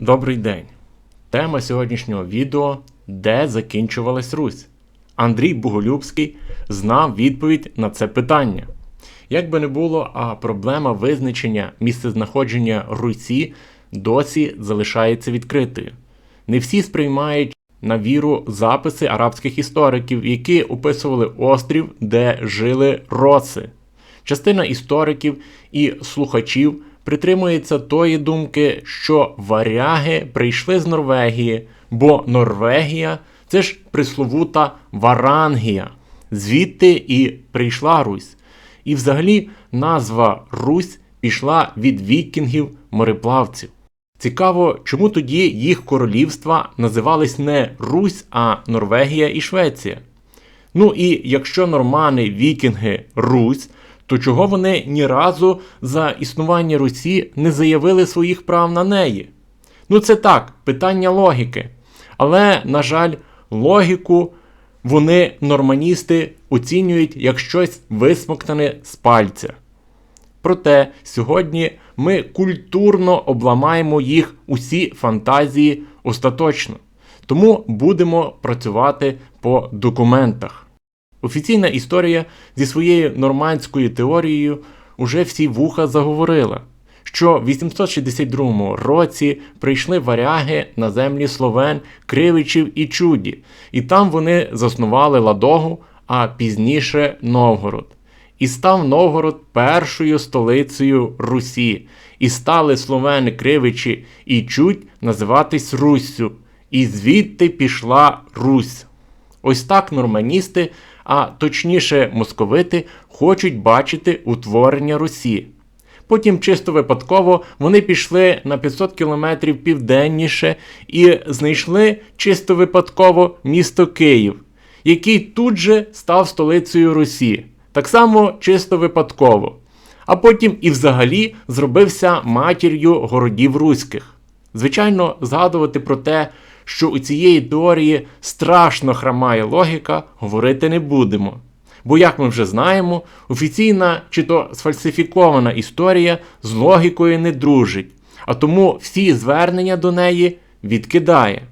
Добрий день. Тема сьогоднішнього відео Де закінчувалась Русь? Андрій Боголюбський знав відповідь на це питання. Як би не було, а проблема визначення місцезнаходження Русі досі залишається відкритою. Не всі сприймають на віру записи арабських істориків, які описували острів, де жили роси. Частина істориків і слухачів притримується тої думки, що варяги прийшли з Норвегії, бо Норвегія це ж присловута Варангія, звідти і прийшла Русь. І взагалі назва Русь пішла від вікінгів мореплавців. Цікаво, чому тоді їх королівства називались не Русь, а Норвегія і Швеція. Ну і якщо нормани, вікінги, Русь, то чого вони ні разу за існування Русі не заявили своїх прав на неї? Ну це так, питання логіки. Але, на жаль, логіку вони, норманісти, оцінюють як щось висмоктане з пальця. Проте сьогодні ми культурно обламаємо їх усі фантазії остаточно. Тому будемо працювати по документах. Офіційна історія зі своєю нормандською теорією уже всі вуха заговорила, що в 862 році прийшли варяги на землі словен, кривичів і чуді, і там вони заснували Ладогу, а пізніше Новгород. І став Новгород першою столицею Русі, і стали словени Кривичі і Чудь називатись Руссю, і звідти пішла Русь. Ось так норманісти, а точніше московити, хочуть бачити утворення Русі. Потім чисто випадково вони пішли на 500 кілометрів південніше і знайшли чисто випадково місто Київ, який тут же став столицею Русі. Так само чисто випадково. А потім і взагалі зробився матір'ю городів руських. Звичайно, згадувати про те, що у цієї теорії страшно храмає логіка, говорити не будемо. Бо, як ми вже знаємо, офіційна чи то сфальсифікована історія з логікою не дружить, а тому всі звернення до неї відкидає.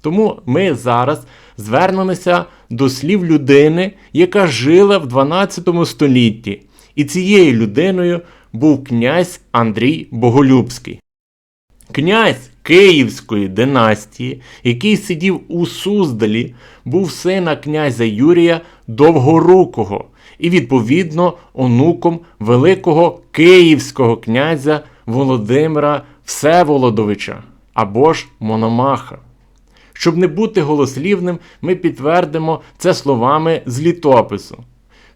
Тому ми зараз звернемося до слів людини, яка жила в 12 столітті, і цією людиною був князь Андрій Боголюбський. Князь Київської династії, який сидів у Суздалі, був сина князя Юрія Довгорукого і, відповідно, онуком великого київського князя Володимира Всеволодовича або ж Мономаха. Щоб не бути голослівним, ми підтвердимо це словами з літопису.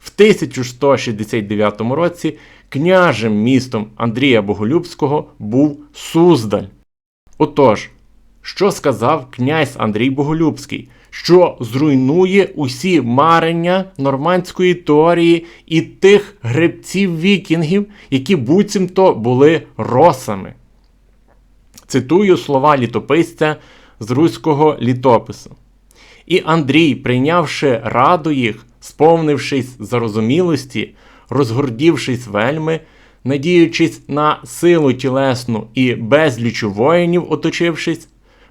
В 1169 році княжим містом Андрія Боголюбського був Суздаль. Отож, що сказав князь Андрій Боголюбський, що зруйнує усі марення нормандської теорії і тих гребців вікінгів, які буцімто були росами. Цитую слова літописця з руського літопису. І Андрій, прийнявши раду їх, сповнившись зарозумілості, розгордівшись вельми, надіючись на силу тілесну і безлічу воїнів оточившись,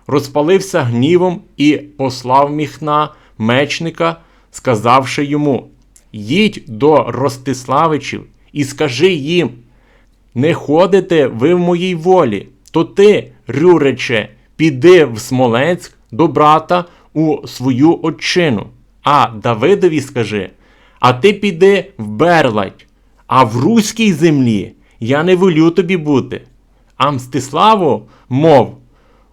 розпалився гнівом і послав міхна мечника, сказавши йому: Їдь до Ростиславичів і скажи їм: не ходите ви в моїй волі, то ти, Рюрече, піди в Смоленськ до брата у свою отчину. А Давидові скажи: А ти піди в Берлать, а в руській землі я не волю тобі бути. А Мстиславу, мов,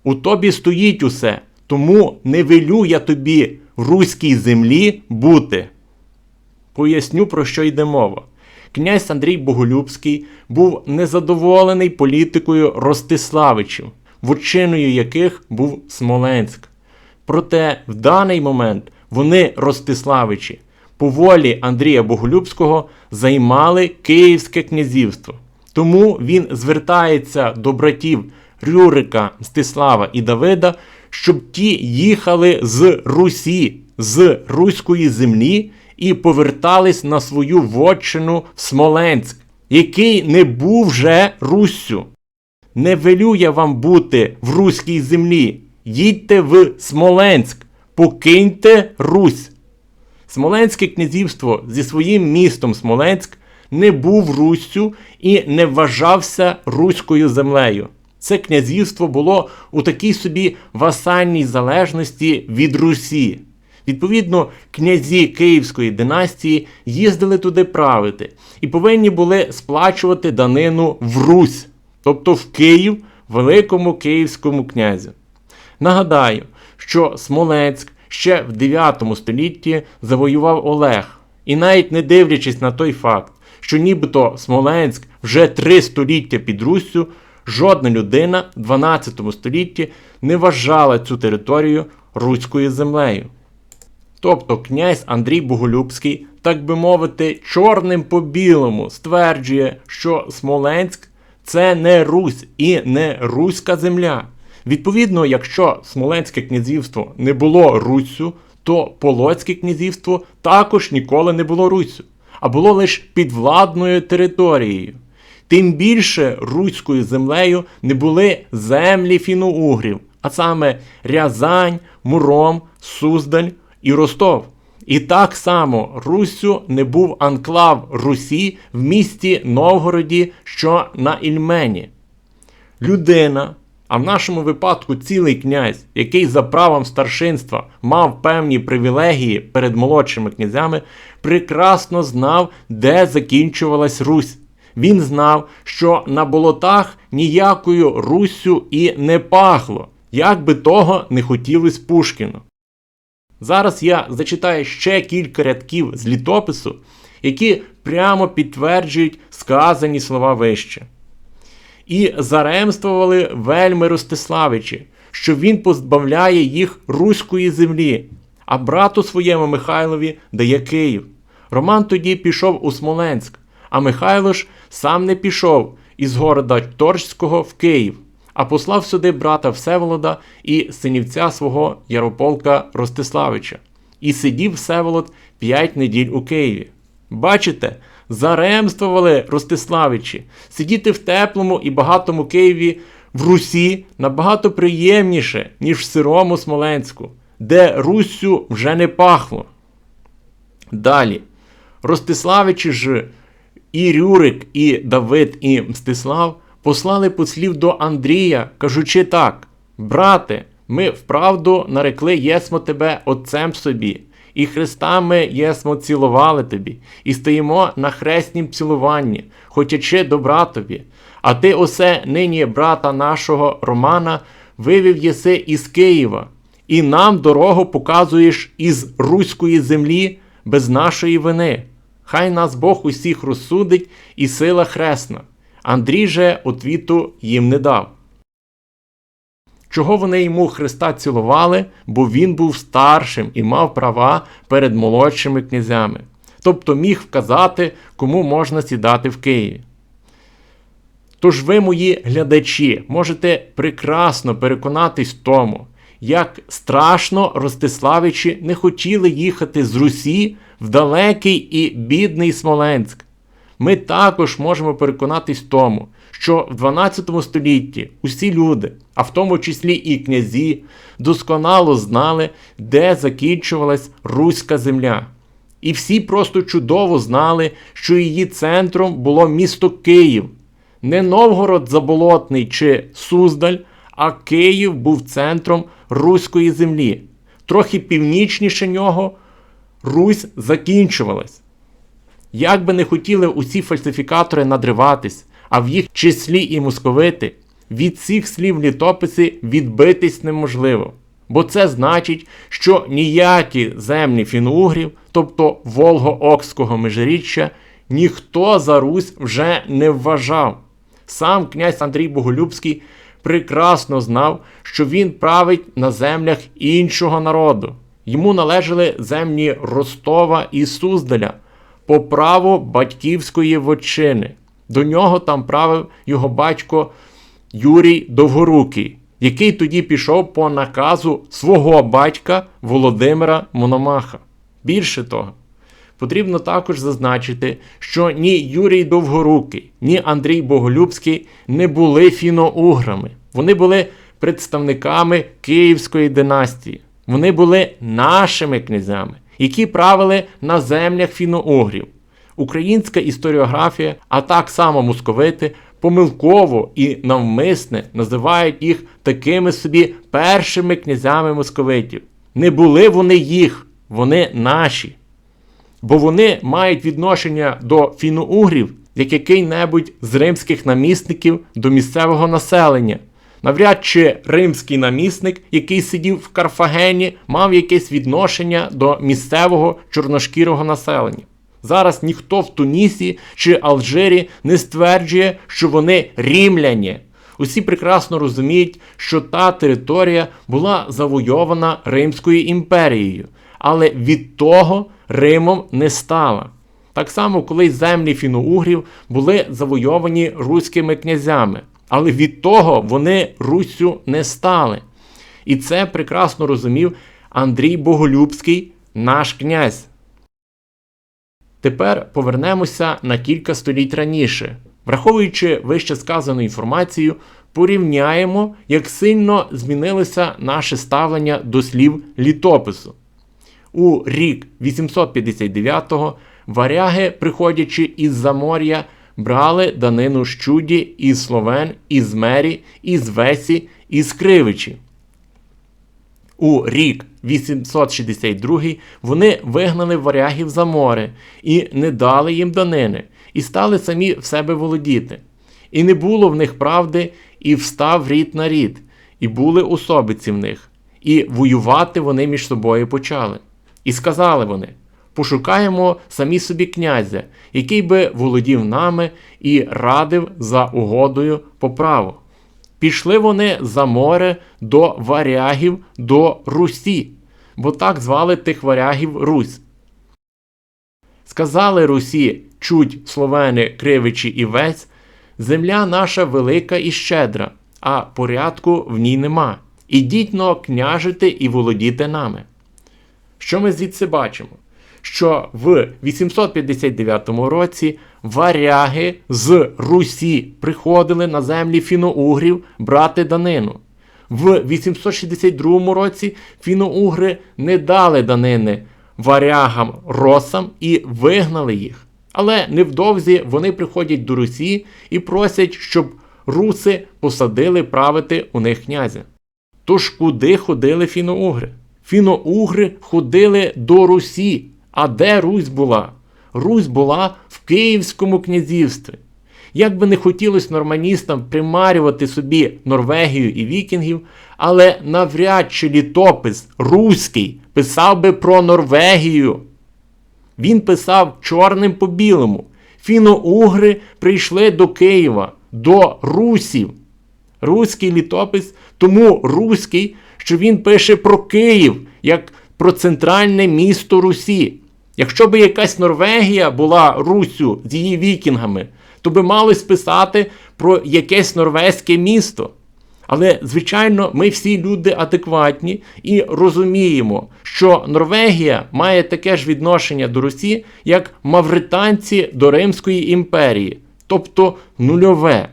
у тобі стоїть усе, тому не велю я тобі в руській землі бути. Поясню, про що йде мова. Князь Андрій Боголюбський був незадоволений політикою Ростиславичів, вотчиною яких був Смоленськ. Проте в даний момент вони, Ростиславичі, по волі Андрія Боголюбського займали Київське князівство. Тому він звертається до братів Рюрика, Мстислава і Давида, щоб ті їхали з Русі, з руської землі і повертались на свою вотчину в Смоленськ, який не був вже Руссю. не велю я вам бути в руській землі. Їдьте в Смоленськ, покиньте Русь. Смоленське князівство зі своїм містом Смоленськ не був Руссю і не вважався руською землею. Це князівство було у такій собі васальній залежності від Русі. Відповідно, князі Київської династії їздили туди правити і повинні були сплачувати данину в Русь, тобто в Київ, великому київському князю. Нагадаю, що Смоленськ ще в 9 столітті завоював Олег, і навіть не дивлячись на той факт, що нібито Смоленськ вже три століття під Руссю, жодна людина в 12 столітті не вважала цю територію руською землею. Тобто князь Андрій Боголюбський, так би мовити, чорним по білому стверджує, що Смоленськ це не Русь і не руська земля. Відповідно, якщо Смоленське князівство не було Руссю, то Полоцьке князівство також ніколи не було Руссю, а було лише підвладною територією. Тим більше руською землею не були землі фіно-угрів, а саме Рязань, Муром, Суздаль і Ростов. І так само Руссю не був анклав Русі в місті Новгороді, що на Ільмені. Людина, а в нашому випадку цілий князь, який за правом старшинства мав певні привілегії перед молодшими князями, прекрасно знав, де закінчувалась Русь. Він знав, що на болотах ніякою Руссю і не пахло, як би того не хотілось Пушкіну. Зараз я зачитаю ще кілька рядків з літопису, які прямо підтверджують сказані слова вище. І заремствували вельми Ростиславичі, що він позбавляє їх руської землі, а брату своєму Михайлові дає Київ. Роман тоді пішов у Смоленськ, а Михайло ж сам не пішов із города Торжського в Київ, а послав сюди брата Всеволода і синівця свого Ярополка Ростиславича. І сидів Всеволод п'ять неділь у Києві. Бачите, заремствували Ростиславичі. Сидіти в теплому і багатому Києві в Русі набагато приємніше, ніж в сирому Смоленську, де Руссю вже не пахло. Далі. Ростиславичі ж і Рюрик, і Давид, і Мстислав послали послів до Андрія, кажучи так: Брате, ми вправду нарекли єсмо тебе отцем собі, і хрестами єсмо цілували тобі, і стоїмо на хреснім цілуванні, хотячи добра тобі. А ти осе нині брата нашого Романа вивів єси із Києва, і нам дорогу показуєш із руської землі без нашої вини. Хай нас Бог усіх розсудить і сила хресна. Андрій же отвіту їм не дав. Чого вони йому Христа цілували, бо він був старшим і мав права перед молодшими князями, тобто міг вказати, кому можна сідати в Києві. Тож ви, мої глядачі, можете прекрасно переконатись в тому, як страшно Ростиславичі не хотіли їхати з Русі в далекий і бідний Смоленськ. Ми також можемо переконатись в тому, що в 12 столітті усі люди, а в тому числі і князі, досконало знали, де закінчувалась Руська земля. І всі просто чудово знали, що її центром було місто Київ, не Новгород Заболотний чи Суздаль, а Київ був центром Руської землі. Трохи північніше нього Русь закінчувалась. Як би не хотіли усі фальсифікатори надриватись, а в їх числі і московити, від цих слів літописи відбитись неможливо. Бо це значить, що ніякі землі фінугрів, тобто Волго-Окського межиріччя, ніхто за Русь вже не вважав. Сам князь Андрій Боголюбський прекрасно знав, що він править на землях іншого народу. Йому належали землі Ростова і Суздаля по праву батьківської вотчини. До нього там правив його батько Юрій Довгорукий, який тоді пішов по наказу свого батька Володимира Мономаха. Більше того, Потрібно також зазначити, що ні Юрій Довгорукий, ні Андрій Боголюбський не були фіно-уграми. Вони були представниками Київської династії. Вони були нашими князями, які правили на землях фіно-угрів. Українська історіографія, а так само московити, помилково і навмисне називають їх такими собі першими князями московитів. Не були вони їх, вони наші. Бо вони мають відношення до фіно-угрів як який-небудь з римських намісників до місцевого населення. Навряд чи римський намісник, який сидів в Карфагені, мав якесь відношення до місцевого чорношкірого населення. Зараз ніхто в Тунісі чи Алжирі не стверджує, що вони рімляні. Усі прекрасно розуміють, що та територія була завойована Римською імперією, але від того Римом не стала. Так само, коли землі фіноугрів були завойовані руськими князями, але від того вони Руссю не стали. І це прекрасно розумів Андрій Боголюбський, наш князь. Тепер повернемося на кілька століть раніше. Враховуючи вище сказану інформацію, порівняємо, як сильно змінилося наше ставлення до слів літопису. У рік 859-го варяги, приходячи із Замор'я, брали данину з Чуді, із Словен, із Мері, із Весі, із Кривичі. У рік 862 вони вигнали варягів за море і не дали їм данини, і стали самі в себе володіти. І не було в них правди, і встав рід на рід, і були особиці в них, і воювати вони між собою почали. І сказали вони: пошукаємо самі собі князя, який би володів нами і радив за угодою по праву. Пішли вони за море до варягів до Русі, бо так звали тих варягів Русь. Сказали Русі, чуть словени кривичі і весь, земля наша велика і щедра, а порядку в ній нема. Ідіть но княжити і володіти нами. Що ми звідси бачимо? Що в 859 році варяги з Русі приходили на землі фіноугрів брати данину. В 862 році фіноугри не дали данини варягам росам і вигнали їх. Але невдовзі вони приходять до Русі і просять, щоб руси посадили правити у них князя. Тож куди ходили фіноугри? Фіноугри ходили до Русі. А де Русь була? Русь була в Київському князівстві. Як би не хотілося норманістам примарювати собі Норвегію і вікінгів, але навряд чи літопис Руський писав би про Норвегію. Він писав чорним по білому. Фіно-угри прийшли до Києва, до Русів. Руський літопис, тому Руський, що він пише про Київ як про центральне місто Русі. Якщо б якась Норвегія була Руссю з її вікінгами, то би мали списати про якесь норвезьке місто. Але, звичайно, ми всі люди адекватні і розуміємо, що Норвегія має таке ж відношення до Русі, як мавританці до Римської імперії, тобто нульове.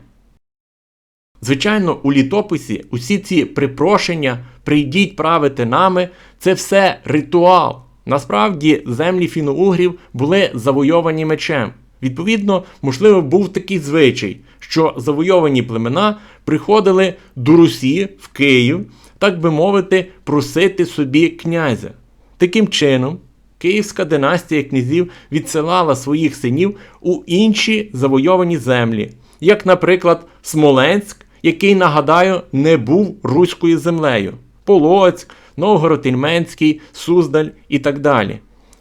Звичайно, у літописі усі ці припрошення прийдіть правити нами це все ритуал. Насправді землі фіноугрів були завойовані мечем. Відповідно, можливо, був такий звичай, що завойовані племена приходили до Русі в Київ, так би мовити, просити собі князя. Таким чином, Київська династія князів відсилала своїх синів у інші завойовані землі, як, наприклад, Смоленськ, який, нагадаю, не був руською землею, Полоцьк, Новгород Ільменський, Суздаль і так далі.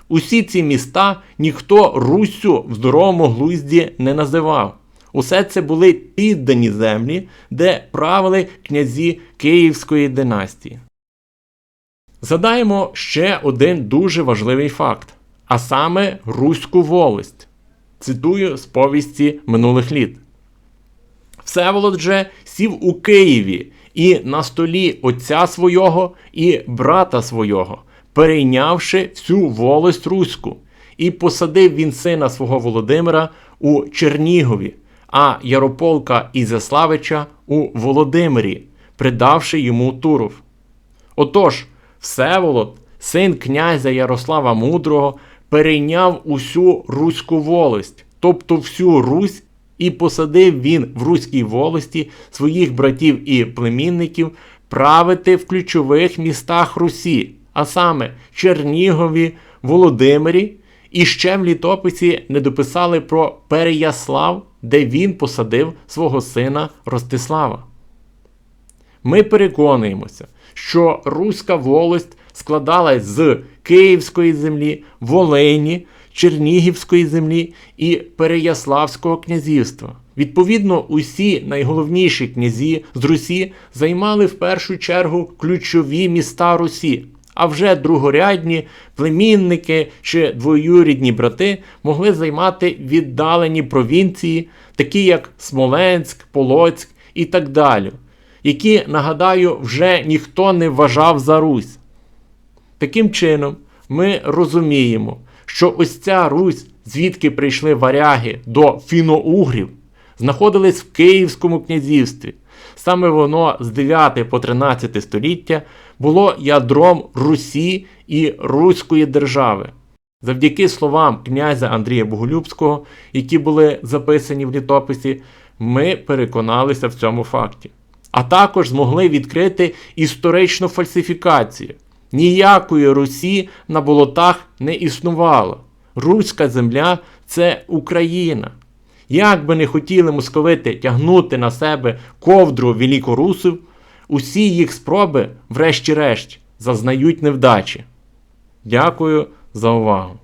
Усі ці міста ніхто Руссю в здоровому глузді не називав. Усе це були піддані землі, де правили князі Київської династії. Задаємо ще один дуже важливий факт, а саме Руську волость. Цитую з повісті минулих літ. Всеволод же сів у Києві і на столі отця свого і брата свого, перейнявши всю волость руську, і посадив він сина свого Володимира у Чернігові, а Ярополка Ізяславича у Володимирі, придавши йому Туров. Отож, Всеволод, син князя Ярослава Мудрого, перейняв усю руську волость, тобто всю Русь, і посадив він в руській волості своїх братів і племінників правити в ключових містах Русі, а саме Чернігові, Володимирі, і ще в літописі не дописали про Переяслав, де він посадив свого сина Ростислава. Ми переконуємося, що Руська волость складалась з Київської землі, Волині, Чернігівської землі і Переяславського князівства. Відповідно, усі найголовніші князі з Русі займали в першу чергу ключові міста Русі. А вже другорядні племінники чи двоюрідні брати могли займати віддалені провінції, такі як Смоленськ, Полоцьк і так далі, які, нагадаю, вже ніхто не вважав за Русь. Таким чином, ми розуміємо, що ось ця Русь, звідки прийшли варяги до фіноугрів, знаходилась в Київському князівстві. Саме воно з 9 по 13 століття було ядром Русі і Руської держави. Завдяки словам князя Андрія Боголюбського, які були записані в літописі, ми переконалися в цьому факті. А також змогли відкрити історичну фальсифікацію. Ніякої Русі на болотах не існувало. Руська земля це Україна. Як би не хотіли московити тягнути на себе ковдру великорусів, усі їх спроби, врешті-решт, зазнають невдачі. Дякую за увагу.